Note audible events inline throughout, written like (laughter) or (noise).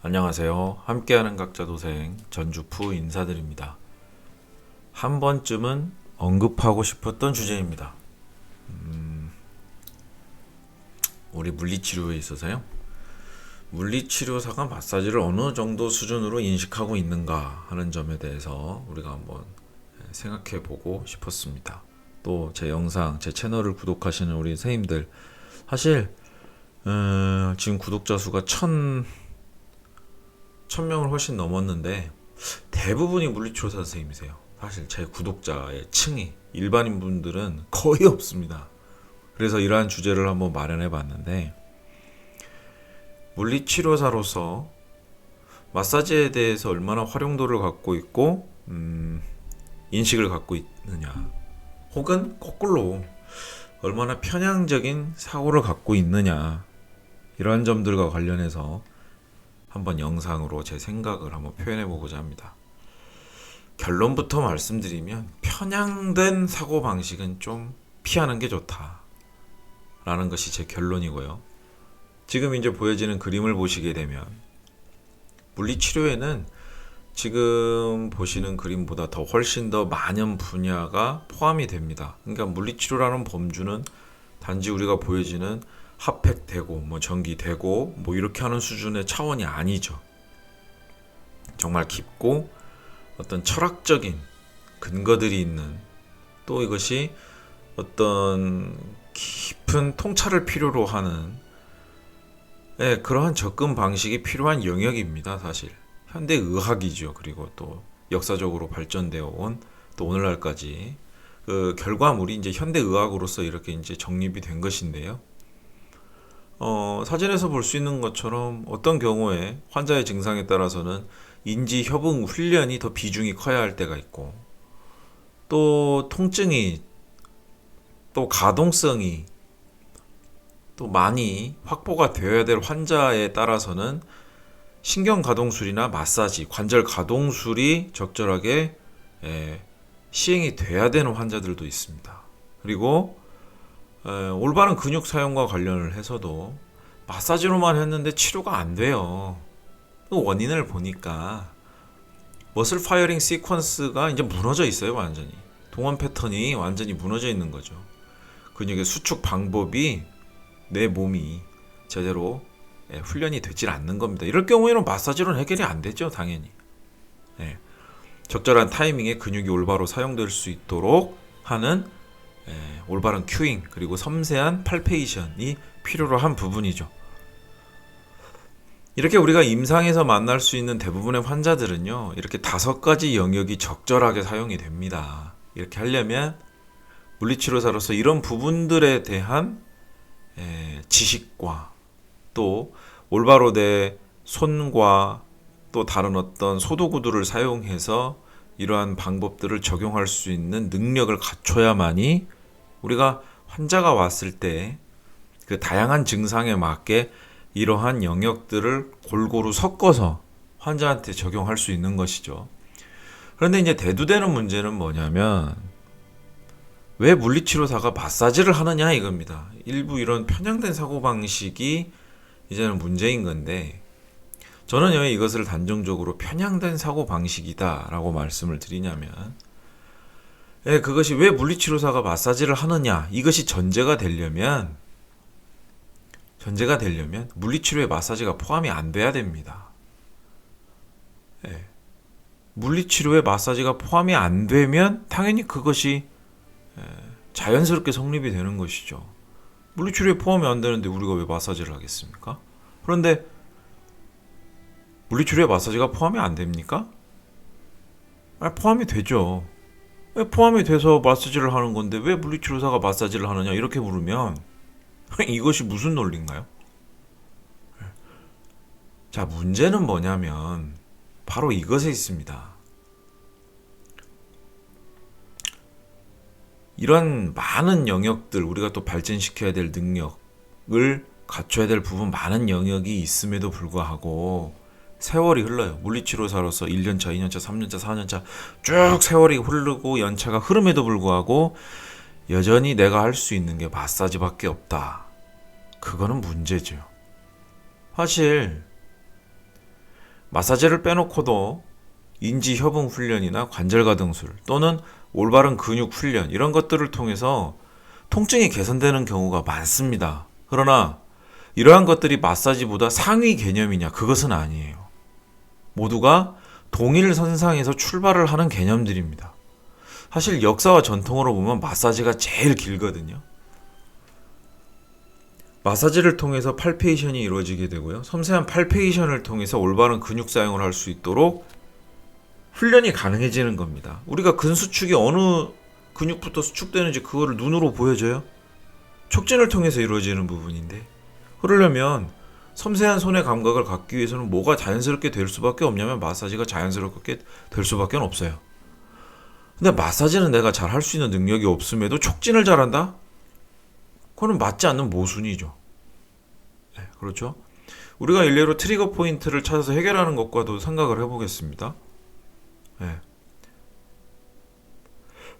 안녕하세요. 함께하는 각자 도생 전주푸 인사드립니다. 한 번쯤은 언급하고 싶었던 주제입니다. 음, 우리 물리치료에 있어서요. 물리치료사가 마사지를 어느 정도 수준으로 인식하고 있는가 하는 점에 대해서 우리가 한번 생각해 보고 싶었습니다. 또 제 영상, 제 채널을 구독하시는 우리 선생님들, 사실, 어, 지금 구독자 수가 천, 천 명을 훨씬 넘었는데, 대부분이 물리치료사 선생님이세요. 사실 제 구독자의 층이, 일반인 분들은 거의 없습니다. 그래서 이러한 주제를 한번 마련해 봤는데, 물리치료사로서 마사지에 대해서 얼마나 활용도를 갖고 있고, 음, 인식을 갖고 있느냐. 혹은 거꾸로 얼마나 편향적인 사고를 갖고 있느냐. 이러한 점들과 관련해서 한번 영상으로 제 생각을 한번 표현해 보고자 합니다. 결론부터 말씀드리면 편향된 사고 방식은 좀 피하는 게 좋다. 라는 것이 제 결론이고요. 지금 이제 보여지는 그림을 보시게 되면 물리치료에는 지금 보시는 그림보다 더 훨씬 더 많은 분야가 포함이 됩니다. 그러니까 물리치료라는 범주는 단지 우리가 보여지는 핫팩 되고 뭐 전기 되고 뭐 이렇게 하는 수준의 차원이 아니죠. 정말 깊고 어떤 철학적인 근거들이 있는 또 이것이 어떤 깊은 통찰을 필요로 하는 예, 그러한 접근 방식이 필요한 영역입니다, 사실. 현대 의학이죠. 그리고 또 역사적으로 발전되어 온 또 오늘날까지 그 결과물이 이제 현대 의학으로서 이렇게 이제 정립이 된 것인데요. 어, 사진에서 볼 수 있는 것처럼 어떤 경우에 환자의 증상에 따라서는 인지 협응 훈련이 더 비중이 커야 할 때가 있고 또 통증이 또 가동성이 또 많이 확보가 되어야 될 환자에 따라서는 신경 가동술이나 마사지, 관절 가동술이 적절하게 에, 시행이 돼야 되는 환자들도 있습니다. 그리고 에, 올바른 근육 사용과 관련을 해서도 마사지로만 했는데 치료가 안 돼요. 그 원인을 보니까 머슬 파이어링 시퀀스가 이제 무너져 있어요, 완전히. 동원 패턴이 완전히 무너져 있는 거죠. 근육의 수축 방법이 내 몸이 제대로 예, 훈련이 되질 않는 겁니다. 이럴 경우에는 마사지로는 해결이 안 되죠, 당연히. 예, 적절한 타이밍에 근육이 올바로 사용될 수 있도록 하는 예, 올바른 큐잉 그리고 섬세한 팔페이션이 필요로 한 부분이죠. 이렇게 우리가 임상에서 만날 수 있는 대부분의 환자들은요, 이렇게 다섯 가지 영역이 적절하게 사용이 됩니다. 이렇게 하려면 물리치료사로서 이런 부분들에 대한 예, 지식과 또 올바로 내 손과 또 다른 어떤 소도구들을 사용해서 이러한 방법들을 적용할 수 있는 능력을 갖춰야만이 우리가 환자가 왔을 때 그 다양한 증상에 맞게 이러한 영역들을 골고루 섞어서 환자한테 적용할 수 있는 것이죠. 그런데 이제 대두되는 문제는 뭐냐면 왜 물리치료사가 마사지를 하느냐 이겁니다. 일부 이런 편향된 사고방식이 이제는 문제인 건데 저는 왜 이것을 단정적으로 편향된 사고방식이다라고 말씀을 드리냐면 예, 그것이 왜 물리치료사가 마사지를 하느냐 이것이 전제가 되려면 전제가 되려면 물리치료에 마사지가 포함이 안 돼야 됩니다. 예. 물리치료에 마사지가 포함이 안 되면 당연히 그것이 자연스럽게 성립이 되는 것이죠. 물리치료에 포함이 안 되는데 우리가 왜 마사지를 하겠습니까? 그런데 물리치료에 마사지가 포함이 안 됩니까? 아, 포함이 되죠. 왜 포함이 돼서 마사지를 하는 건데 왜 물리치료사가 마사지를 하느냐 이렇게 물으면 (laughs) 이것이 무슨 논리인가요? 자, 문제는 뭐냐면 바로 이것에 있습니다. 이런 많은 영역들 우리가 또 발전시켜야 될 능력을 갖춰야 될 부분 많은 영역이 있음에도 불구하고 세월이 흘러요. 물리치료사로서 1년차, 2년차, 3년차, 4년차 쭉 세월이 흐르고 연차가 흐름에도 불구하고 여전히 내가 할 수 있는 게 마사지밖에 없다. 그거는 문제죠. 사실 마사지를 빼놓고도 인지 협응 훈련이나 관절 가동술 또는 올바른 근육 훈련 이런 것들을 통해서 통증이 개선되는 경우가 많습니다. 그러나 이러한 것들이 마사지보다 상위 개념이냐? 그것은 아니에요. 모두가 동일 선상에서 출발을 하는 개념들입니다. 사실 역사와 전통으로 보면 마사지가 제일 길거든요. 마사지를 통해서 팔페이션이 이루어지게 되고요. 섬세한 팔페이션을 통해서 올바른 근육 사용을 할 수 있도록 훈련이 가능해지는 겁니다. 우리가 근수축이 어느 근육부터 수축되는지 그거를 눈으로 보여줘요? 촉진을 통해서 이루어지는 부분인데 그러려면 섬세한 손의 감각을 갖기 위해서는 뭐가 자연스럽게 될 수밖에 없냐면 마사지가 자연스럽게 될 수밖에 없어요. 근데 마사지는 내가 잘 할 수 있는 능력이 없음에도 촉진을 잘한다? 그거는 맞지 않는 모순이죠. 네, 그렇죠? 우리가 일례로 트리거 포인트를 찾아서 해결하는 것과도 생각을 해보겠습니다. 네.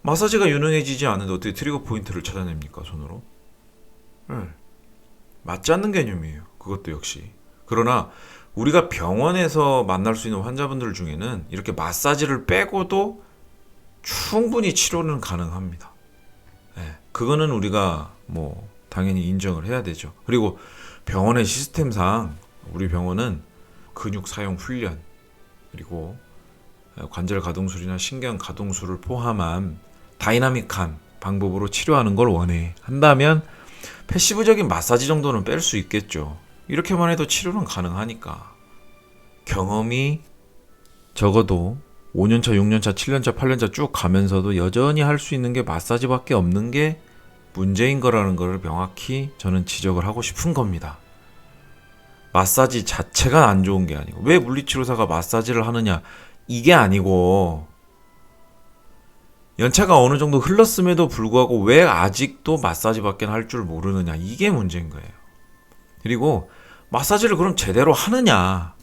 마사지가 유능해지지 않은데 어떻게 트리거 포인트를 찾아냅니까 손으로? 네. 맞지 않는 개념이에요. 그것도 역시. 그러나 우리가 병원에서 만날 수 있는 환자분들 중에는 이렇게 마사지를 빼고도 충분히 치료는 가능합니다. 네. 그거는 우리가 뭐 당연히 인정을 해야 되죠. 그리고 병원의 시스템상 우리 병원은 근육 사용 훈련 그리고 관절 가동술이나 신경 가동술을 포함한 다이나믹한 방법으로 치료하는 걸 원해 한다면 패시브적인 마사지 정도는 뺄 수 있겠죠. 이렇게만 해도 치료는 가능하니까. 경험이 적어도 5년차, 6년차, 7년차, 8년차 쭉 가면서도 여전히 할 수 있는 게 마사지밖에 없는 게 문제인 거라는 것을 명확히 저는 지적을 하고 싶은 겁니다. 마사지 자체가 안 좋은 게 아니고 왜 물리치료사가 마사지를 하느냐 이게 아니고 연차가 어느 정도 흘렀음에도 불구하고 왜 아직도 마사지밖에 할 줄 모르느냐 이게 문제인 거예요. 그리고 마사지를 그럼 제대로 하느냐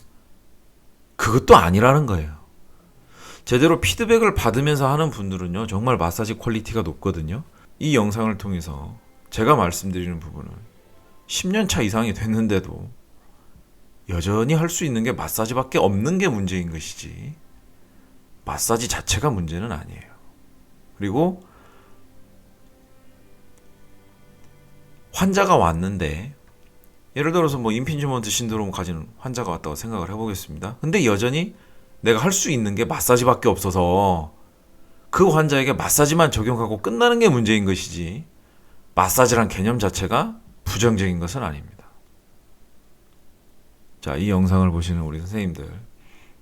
그것도 아니라는 거예요. 제대로 피드백을 받으면서 하는 분들은요 정말 마사지 퀄리티가 높거든요. 이 영상을 통해서 제가 말씀드리는 부분은 10년 차 이상이 됐는데도 여전히 할 수 있는 게 마사지밖에 없는 게 문제인 것이지 마사지 자체가 문제는 아니에요. 그리고 환자가 왔는데 예를 들어서 뭐 인핀지먼트 신드롬 가진 환자가 왔다고 생각을 해보겠습니다. 근데 여전히 내가 할 수 있는 게 마사지밖에 없어서 그 환자에게 마사지만 적용하고 끝나는 게 문제인 것이지 마사지란 개념 자체가 부정적인 것은 아닙니다. 자, 이 영상을 보시는 우리 선생님들,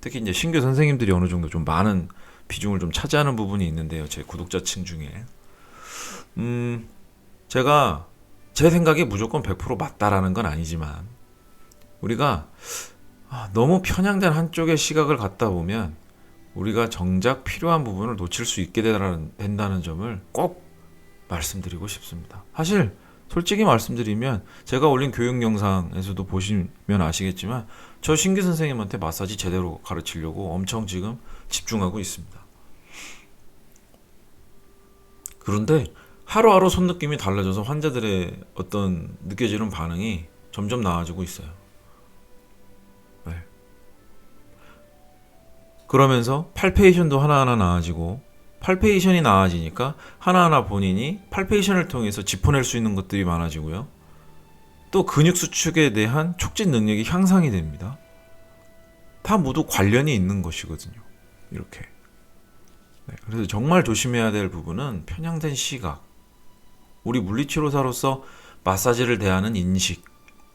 특히 이제 신규 선생님들이 어느 정도 좀 많은 비중을 좀 차지하는 부분이 있는데요. 제 구독자층 중에. 음, 제가 제 생각이 무조건 100% 맞다라는 건 아니지만 우리가 아, 너무 편향된 한쪽의 시각을 갖다 보면 우리가 정작 필요한 부분을 놓칠 수 있게 된다는 점을 꼭 말씀드리고 싶습니다. 사실 솔직히 말씀드리면 제가 올린 교육 영상에서도 보시면 아시겠지만 저 신규 선생님한테 마사지 제대로 가르치려고 엄청 지금 집중하고 있습니다. 그런데 하루하루 손느낌이 달라져서 환자들의 어떤 느껴지는 반응이 점점 나아지고 있어요. 네. 그러면서 팔페이션도 하나하나 나아지고 팔페이션이 나아지니까 하나하나 본인이 팔페이션을 통해서 짚어낼 수 있는 것들이 많아지고요. 또 근육 수축에 대한 촉진 능력이 향상이 됩니다. 다 모두 관련이 있는 것이거든요. 이렇게. 네, 그래서 정말 조심해야 될 부분은 편향된 시각. 우리 물리치료사로서 마사지를 대하는 인식.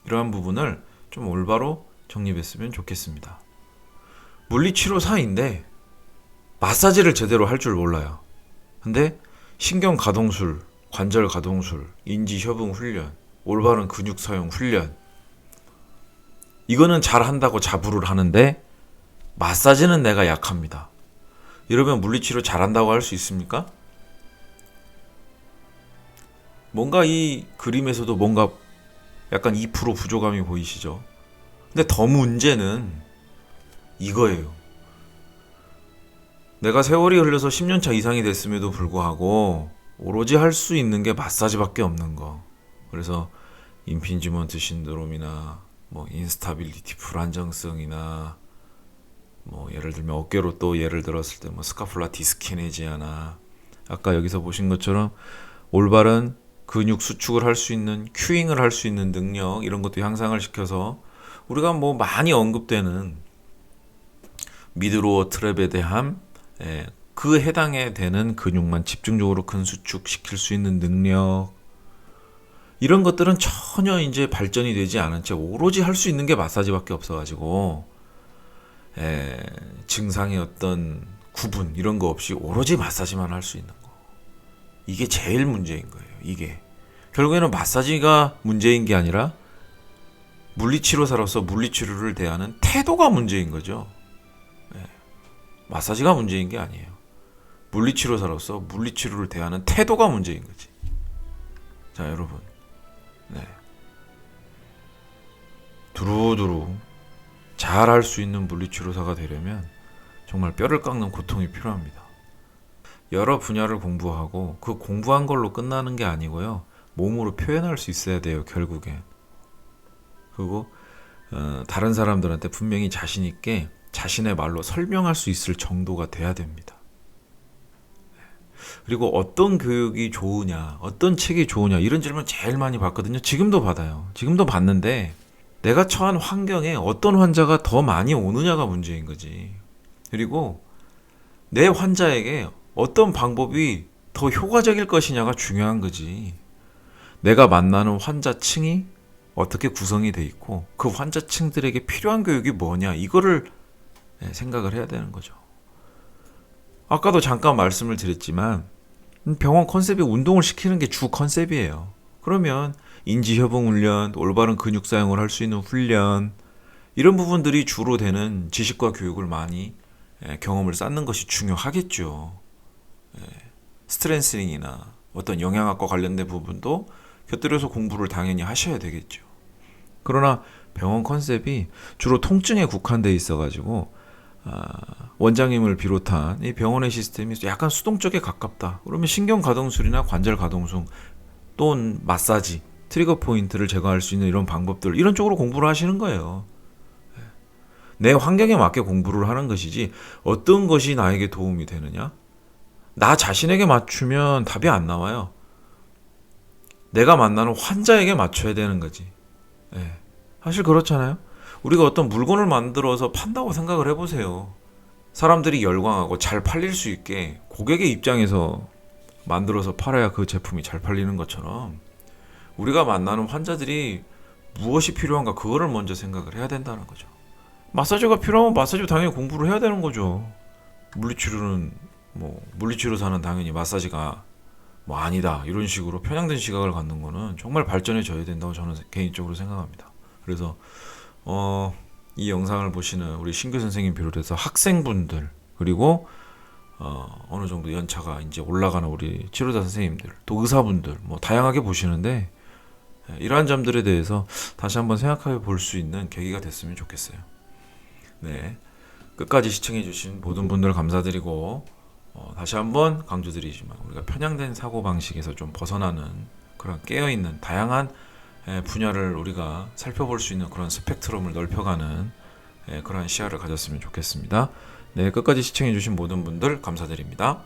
이러한 부분을 좀 올바로 정립했으면 좋겠습니다. 물리치료사인데 마사지를 제대로 할 줄 몰라요. 근데 신경 가동술, 관절 가동술, 인지 협응 훈련, 올바른 근육 사용 훈련 이거는 잘 한다고 자부를 하는데 마사지는 내가 약합니다. 이러면 물리치료 잘한다고 할 수 있습니까? 뭔가 이 그림에서도 뭔가 약간 2% 부족함이 보이시죠? 근데 더 문제는 이거예요. 내가 세월이 흘러서 10년차 이상이 됐음에도 불구하고 오로지 할 수 있는 게 마사지밖에 없는 거. 그래서 인핀지먼트 신드롬이나 뭐 인스타빌리티 불안정성이나 뭐 예를 들면 어깨로 또 예를 들었을 때 뭐 스카풀라 디스키네지아나. 아까 여기서 보신 것처럼 올바른 근육 수축을 할 수 있는 큐잉을 할 수 있는 능력 이런 것도 향상을 시켜서 우리가 뭐 많이 언급되는 미드로어 트랩에 대한 예, 그 해당에 되는 근육만 집중적으로 근 수축 시킬 수 있는 능력. 이런 것들은 전혀 이제 발전이 되지 않은 채 오로지 할 수 있는 게 마사지밖에 없어가지고 에, 증상의 어떤 구분 이런 거 없이 오로지 마사지만 할 수 있는 거 이게 제일 문제인 거예요. 이게 결국에는 마사지가 문제인 게 아니라 물리치료사로서 물리치료를 대하는 태도가 문제인 거죠. 예. 마사지가 문제인 게 아니에요. 물리치료사로서 물리치료를 대하는 태도가 문제인 거지. 자, 여러분. 네. 두루두루 잘 할 수 있는 물리치료사가 되려면 정말 뼈를 깎는 고통이 필요합니다. 여러 분야를 공부하고 그 공부한 걸로 끝나는 게 아니고요. 몸으로 표현할 수 있어야 돼요, 결국엔. 그리고 어, 다른 사람들한테 분명히 자신 있게 자신의 말로 설명할 수 있을 정도가 돼야 됩니다. 그리고 어떤 교육이 좋으냐, 어떤 책이 좋으냐 이런 질문 제일 많이 받거든요. 지금도 받아요. 지금도 받는데 내가 처한 환경에 어떤 환자가 더 많이 오느냐가 문제인 거지. 그리고 내 환자에게 어떤 방법이 더 효과적일 것이냐가 중요한 거지. 내가 만나는 환자층이 어떻게 구성이 돼 있고 그 환자층들에게 필요한 교육이 뭐냐 이거를 네, 생각을 해야 되는 거죠. 아까도 잠깐 말씀을 드렸지만 병원 컨셉이 운동을 시키는 게 주 컨셉이에요. 그러면 인지협응 훈련, 올바른 근육 사용을 할 수 있는 훈련 이런 부분들이 주로 되는 지식과 교육을 많이 예, 경험을 쌓는 것이 중요하겠죠. 예, 스트렝스링이나 어떤 영양학과 관련된 부분도 곁들여서 공부를 당연히 하셔야 되겠죠. 그러나 병원 컨셉이 주로 통증에 국한돼 있어가지고 아, 원장님을 비롯한 이 병원의 시스템이 약간 수동적에 가깝다. 그러면 신경 가동술이나 관절 가동술 또는 마사지, 트리거 포인트를 제거할 수 있는 이런 방법들 이런 쪽으로 공부를 하시는 거예요. 내 환경에 맞게 공부를 하는 것이지 어떤 것이 나에게 도움이 되느냐? 나 자신에게 맞추면 답이 안 나와요. 내가 만나는 환자에게 맞춰야 되는 거지. 예. 사실 그렇잖아요. 우리가 어떤 물건을 만들어서 판다고 생각을 해보세요. 사람들이 열광하고 잘 팔릴 수 있게 고객의 입장에서 만들어서 팔아야 그 제품이 잘 팔리는 것처럼 우리가 만나는 환자들이 무엇이 필요한가 그거를 먼저 생각을 해야 된다는 거죠. 마사지가 필요하면 마사지 당연히 공부를 해야 되는 거죠. 물리치료는 뭐 물리치료사는 당연히 마사지가 뭐 아니다 이런 식으로 편향된 시각을 갖는 거는 정말 발전해져야 된다고 저는 개인적으로 생각합니다. 그래서 어, 이 영상을 보시는 우리 신규 선생님 비롯해서 학생분들 그리고 어, 어느 정도 연차가 이제 올라가는 우리 치료자 선생님들 또 의사분들 뭐 다양하게 보시는데 예, 이러한 점들에 대해서 다시 한번 생각해 볼 수 있는 계기가 됐으면 좋겠어요. 네. 끝까지 시청해주신 모든 분들 감사드리고, 어, 다시 한번 강조드리지만, 우리가 편향된 사고방식에서 좀 벗어나는 그런 깨어있는 다양한 예, 분야를 우리가 살펴볼 수 있는 그런 스펙트럼을 넓혀가는 예, 그런 시야를 가졌으면 좋겠습니다. 네, 끝까지 시청해주신 모든 분들 감사드립니다.